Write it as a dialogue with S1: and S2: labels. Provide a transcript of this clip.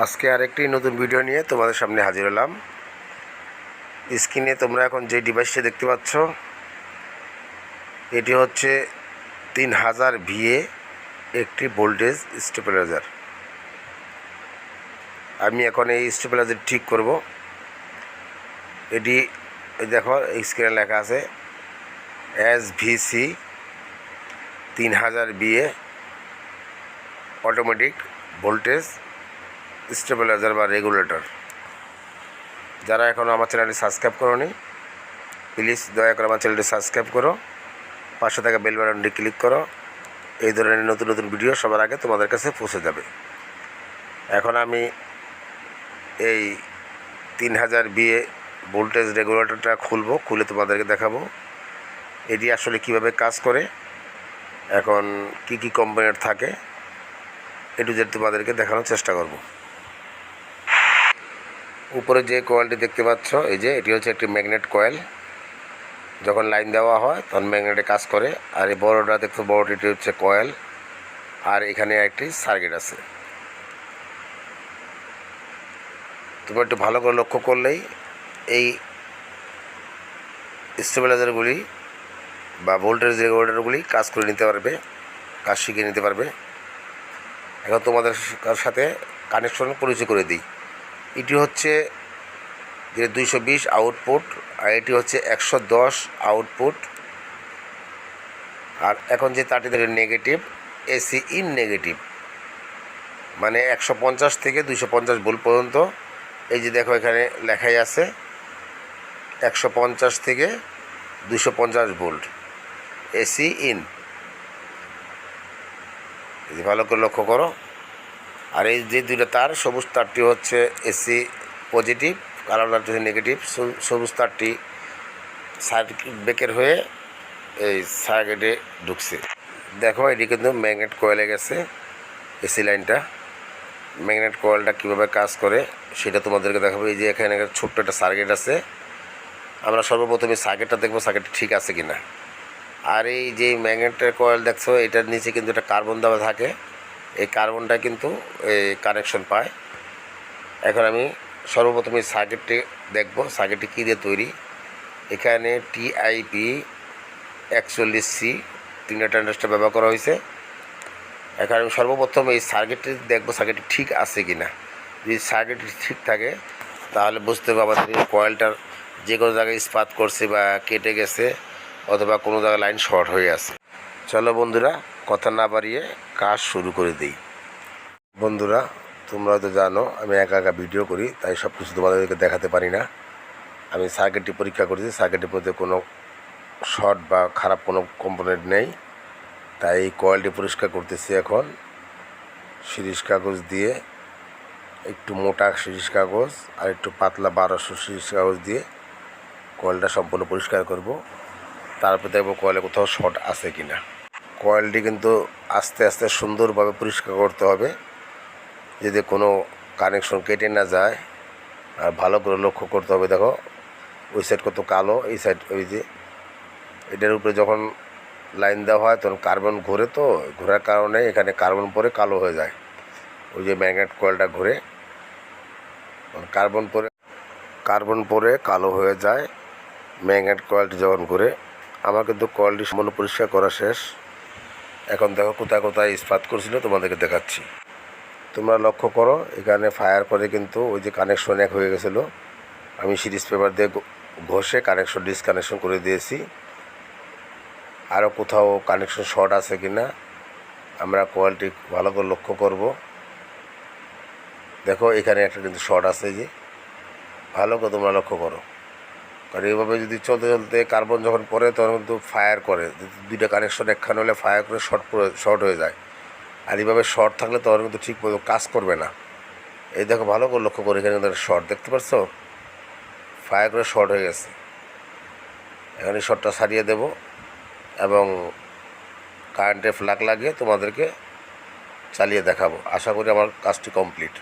S1: আজকে আরেকটি নতুন ভিডিও নিয়ে তোমাদের সামনে হাজির হলাম। স্ক্রিনে তোমরা এখন যে ডিভাইসটি দেখতে পাচ্ছ, এটি হচ্ছে তিন হাজার ভিএ একটি ভোল্টেজ স্টেবিলাইজার আমি এখন এই স্টেবিলাইজার ঠিক করব। এটি দেখো, এই স্ক্রিনে লেখা আছে এস ভিসি তিন হাজার বিএ অটোমেটিক ভোল্টেজ স্টেবিলাইজার বা রেগুলেটর। যারা এখনও আমার চ্যানেলটি সাবস্ক্রাইব করোনি, প্লিজ দয়া করে আমার চ্যানেলটি সাবস্ক্রাইব করো। পাশে থাকা বেল বাটনটি ক্লিক করো। এই ধরনের নতুন নতুন ভিডিও সবার আগে তোমাদের কাছে পৌঁছে যাবে। এখন আমি এই তিন হাজার বিয়ে ভোল্টেজ রেগুলেটরটা খুলবো, খুলে তোমাদেরকে দেখাবো। এটি আসলে কীভাবে কাজ করে, এখন কি কি কোম্পানির থাকে এটু জেড তোমাদেরকে দেখানোর চেষ্টা করব। উপরে যে কয়েলটি দেখতে পাচ্ছ, এই যে, এটি হচ্ছে একটি ম্যাগনেট কয়েল যখন লাইন দেওয়া হয়, তখন ম্যাগনেটে কাজ করে। আর এই বড়টা দেখছ বড়টি হচ্ছে কয়েল আর এখানে একটি সার্কিট আছে। তুমি একটু ভালো করে লক্ষ্য করলেই এই স্টেবিলাইজারগুলি বা ভোল্টেজ রেগুলেটরগুলি কাজ করে নিতে পারবে, কাজ শিখে নিতে পারবে। এখন তোমাদের সাথে কানেকশন পরিচয় করে দিই। এটি হচ্ছে যে দুইশো বিশ আউটপুট আর এটি হচ্ছে একশো দশ আউটপুট আর এখন যে তারটি ধরে নেগেটিভ এসি ইন নেগেটিভ মানে একশো পঞ্চাশ থেকে দুইশো পঞ্চাশ ভোল্ট পর্যন্ত। এই যে দেখো, এখানে লেখাই আছে, একশো পঞ্চাশ থেকে দুশো পঞ্চাশ ভোল্ট এসি ইন ভালো করে লক্ষ্য করো। আর এই যে দুইটা তার, সবুজ তারটি হচ্ছে এসি পজিটিভ কালো তারটি হচ্ছে নেগেটিভ সবুজ তারটি সার্কিট ব্রেকের হয়ে এই সার্কিটে ঢুকছে। দেখো, এটি কিন্তু ম্যাগনেট কয়েলে গেছে এসি লাইনটা। ম্যাগনেট কয়েলটা কীভাবে কাজ করে, সেটা তোমাদেরকে দেখাবো। এই যে এখানে একটা ছোট্ট একটা সার্কিট আছে। আমরা সর্বপ্রথমে সার্কিটটা দেখব সার্কিটটা ঠিক আছে কি না আর এই যে ম্যাগনেটের কয়েল দেখছ, এটার নিচে কিন্তু একটা কার্বন দেওয়া থাকে। এই কার্বনটা কিন্তু এই কানেকশন পায়। এখন আমি সর্বপ্রথমে সার্কিটটি দেখব। সার্কিটটি কী দিয়ে তৈরি? এখানে টিআইপি একচল্লিশ সি তিনটা ট্যান্ডাসটা ব্যবহার করা হয়েছে। এখন আমি সর্বপ্রথম এই সার্কিটটি দেখব সার্কিটটি ঠিক আছে কি না যদি সার্কিটটি ঠিক থাকে, তাহলে বুঝতে পারব আমাদের কয়েলটার যে কোনো জায়গায় ইস্পাত করছে বা কেটে গেছে, অথবা কোনো জায়গায় লাইন শর্ট হয়ে আছে। চলো বন্ধুরা, কথা না বাড়িয়ে কাজ শুরু করে দিই। বন্ধুরা, তোমরা হয়তো জানো, আমি একা একা ভিডিও করি, তাই সব কিছু তোমাদেরকে দেখাতে পারি না। আমি সার্কিটটি পরীক্ষা করেছি সার্কিটের মধ্যে কোনো শর্ট বা খারাপ কোনো কম্পোনেন্ট নেই। তাই এই কয়েলটি পরিষ্কার করতেছি এখন। শিরিষ কাগজ দিয়ে, একটু মোটা শিরিষ কাগজ আর একটু পাতলা বারোশো শিরিষ কাগজ দিয়ে কয়েলটা সম্পূর্ণ পরিষ্কার করব। তারপর দেখব কয়েলে কোথাও শর্ট আছে কি না কয়েলটি কিন্তু আস্তে আস্তে সুন্দরভাবে পরিষ্কার করতে হবে। যদি কোনো কানেকশন কেটে না যায়, আর ভালো করে লক্ষ্য করতে হবে, দেখো, ওই সাইড কত কালো, এই সাইড ওই যে, এটার উপরে যখন লাইন দেওয়া হয়, তখন কার্বন ঘোরে তো, ঘোরার কারণে এখানে কার্বন পরে কালো হয়ে যায়। ওই যে ম্যাগনেট কয়েলটা ঘুরে কার্বন পরে কার্বন পরে কালো হয়ে যায় ম্যাগনেট কয়েলটি যখন ঘুরে, আমার কিন্তু কয়েলটি সম্পূর্ণ পরিষ্কার করা শেষ। এখন দেখো কোথায় কোথায় ইস্পাত করছিল, তোমাদেরকে দেখাচ্ছি। তোমরা লক্ষ্য করো, এখানে ফায়ার করে কিন্তু ওই যে কানেকশন এক হয়ে গেছিল। আমি সিরিজ পেপার দিয়ে ঘষে কানেকশন ডিসকানেকশন করে দিয়েছি। আরও কোথাও কানেকশন শর্ট আছে কি না আমরা কোয়ালিটি ভালো করে লক্ষ্য করব। দেখো, এখানে একটা কিন্তু শর্ট আছে যে। ভালো করে তোমরা লক্ষ্য করো। কারণ এইভাবে যদি চলতে চলতে কার্বন যখন পড়ে, তখন কিন্তু ফায়ার করে। দুইটা কানেকশন একখানে হলে ফায়ার করে শর্ট শর্ট হয়ে যায়। আর এইভাবে শর্ট থাকলে তখন কিন্তু ঠিক মতো কাজ করবে না। এই দেখো, ভালো করে লক্ষ্য করে, এখানে কিন্তু শর্ট দেখতে পাচ্ছ ফায়ার করে শর্ট হয়ে গেছে। এখানে শর্টটা সারিয়ে দেব এবং কারেন্টের ফ্ল্যাগ লাগিয়ে তোমাদেরকে চালিয়ে দেখাবো। আশা করি আমার কাজটি কমপ্লিট